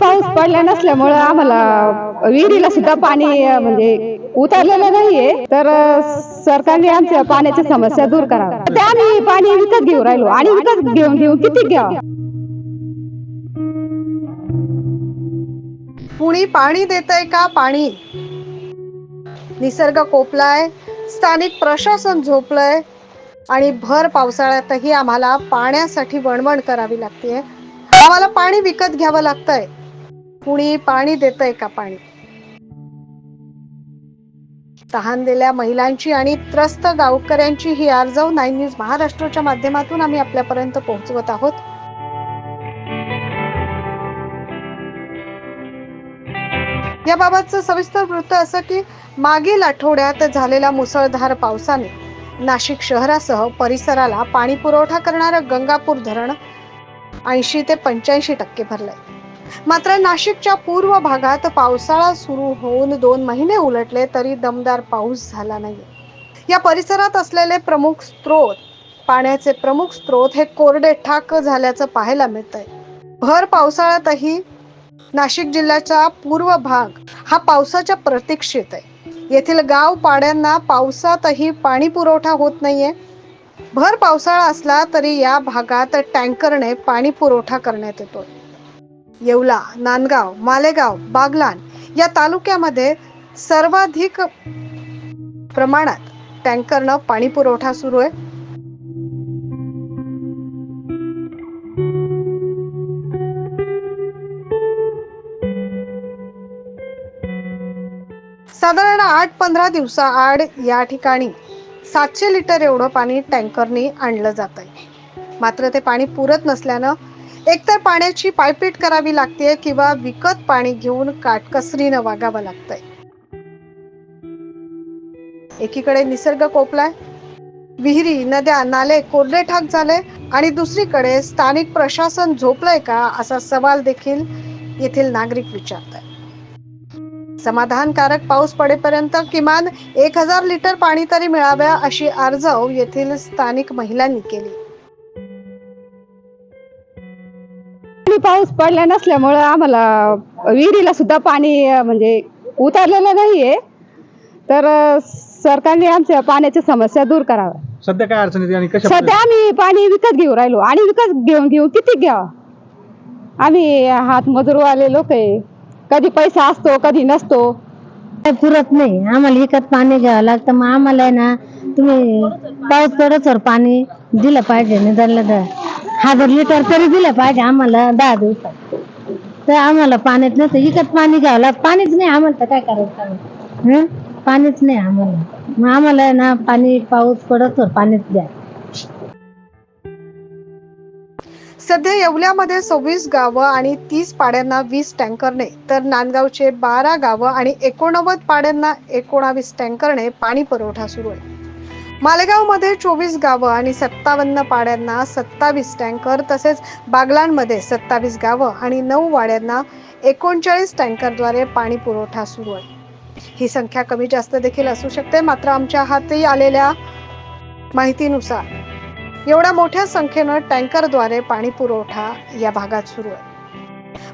पाऊस पडला नसल्यामुळं आम्हाला विहिरीला सुद्धा पाणी म्हणजे उतरलेलं नाहीये. तर सरकारने आमच्या पाण्याच्या समस्या दूर कराव्या ते आम्ही पाणी विकत घेऊ राहिलो. आणि विकत घेऊन घेऊन किती घ्यावं? कुणी पाणी देतंय का पाणी? निसर्ग कोपलाय स्थानिक प्रशासन झोपलंय आणि भर पावसाळ्यातही आम्हाला पाण्यासाठी वणवण करावी लागते आम्हाला पाणी विकत घ्यावं लागतंय. कुणी पाणी देतंय का पाणी. तहान दिल्या महिलांची आणि त्रस्त गावकऱ्यांची ही आर्जव नाईन न्यूज महाराष्ट्राच्या माध्यमातून आम्ही आपल्यापर्यंत पोहोचवत आहोत. याबाबतचं सविस्तर वृत्त असं की मागील आठवड्यात झालेल्या मुसळधार पावसाने नाशिक शहरासह परिसराला पाणी पुरवठा करणारं गंगापूर धरण ऐंशी ते पंच्याऐंशी टक्के भरलंय. मात्र नाशिकच्या पूर्व भागात पावसाळा सुरू होऊन दोन महिने उलटले तरी दमदार पाऊस झाला नाही या परिसरात असलेले प्रमुख स्रोत पाण्याचे प्रमुख स्रोत हे कोरडे ठाक झाल्याचं पाहायला मिळतंय. भर पावसाळ्यातही नाशिक जिल्ह्याचा पूर्व भाग हा पावसाच्या प्रतीक्षेत आहे. येथील गाव पाड्यांना पावसातही पाणी पुरवठा होत नाहीये. भर पावसाळा असला तरी या भागात टँकरने पाणी पुरवठा करण्यात येतो येवला नांदगाव मालेगाव बागलाण या तालुक्यामध्ये सर्वाधिक प्रमाणात टँकरनं पाणी पुरवठा सुरू आहे. साधारण आठ पंधरा दिवसाआड या ठिकाणी सातशे लिटर एवढं पाणी टँकरनी आणलं जात आहे मात्र ते पाणी पुरत नसल्यानं एकतर पाण्याची पायपीट करावी लागते किंवा विकत पाणी घेऊन काटकसरीनं वागावं लागतंय. एकीकडे निसर्ग कोपलाय विहिरी नद्या नाले कोरडे ठाक झाले आणि दुसरीकडे स्थानिक प्रशासन झोपलंय का असा सवाल देखील येथील नागरिक विचारत आहे समाधानकारक पाऊस पडेपर्यंत किमान एक हजार लिटर पाणी तरी मिळाव्या अशी आर्जव येथील स्थानिक महिलांनी केली. पाऊस पडल्या नसल्यामुळं आम्हाला विहिरीला सुद्धा पाणी म्हणजे उतरलेलं नाहीये. तर सरकारने आमच्या पाण्याच्या समस्या दूर कराव्या सध्या काय अडचण येते आणि कशा सध्या आम्ही पाणी विकत घेऊ राहिलो. आणि विकत घेऊन घेऊन किती घ्यावं? आम्ही हात मजूरवाले लोक आहे. कधी पैसा असतो कधी नसतो. काय पुरत नाही. आम्हाला विकत पाणी घ्यावं लागतं. मग आम्हाला आहे ना तुम्ही पाऊस पडतवर पाणी दिलं पाहिजे निदानला दर हजार लिटर तरी दिलं पाहिजे आम्हाला दहा दिवसात. तर आम्हाला पाण्यात नसतं. इकत पाणी घ्यावं लागतं. पाणीच नाही आम्हाला तर काय करायचं? हं? पाणीच नाही आम्हाला. मग आम्हाला ना पाणी पाऊस पडतवर पाणीच द्या. सध्या येवल्यामध्ये सव्वीस गावं आणि तीस पाड्यांना वीस टँकरने तर नांदगावचे बारा गावं आणि एकोणनव्वद पाड्यांना एकोणावीस टँकरने पाणी पुरवठा सुरू आहे. मालेगावमध्ये चोवीस गावं आणि सत्तावन्न पाड्यांना सत्तावीस टँकर तसेच बागलांमध्ये सत्तावीस गावं आणि नऊ वाड्यांना एकोणचाळीस टँकरद्वारे पाणी पुरवठा सुरू आहे. ही संख्या कमी जास्त देखील असू शकते मात्र आमच्या हाती आलेल्या माहितीनुसार एवढ्या मोठ्या संख्येनं टँकरद्वारे पाणी पुरवठा या भागात सुरू आहे.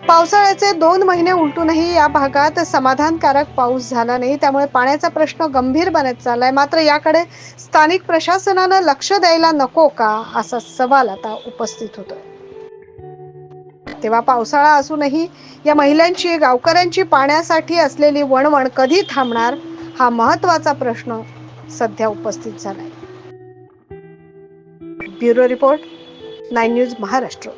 पावसाळ्याचे दोन महिने उलटूनही या भागात समाधानकारक पाऊस झाला नाही. त्यामुळे पाण्याचा प्रश्न गंभीर बनत चाललाय. मात्र याकडे स्थानिक प्रशासनानं लक्ष द्यायला नको का असा सवाल आता उपस्थित होतोय. तेव्हा पावसाळा असूनही या महिलांची गावकऱ्यांची पाण्यासाठी असलेली वणवण कधी थांबणार हा महत्त्वाचा प्रश्न सध्या उपस्थित झालाय. Bureau report nine news Maharashtra.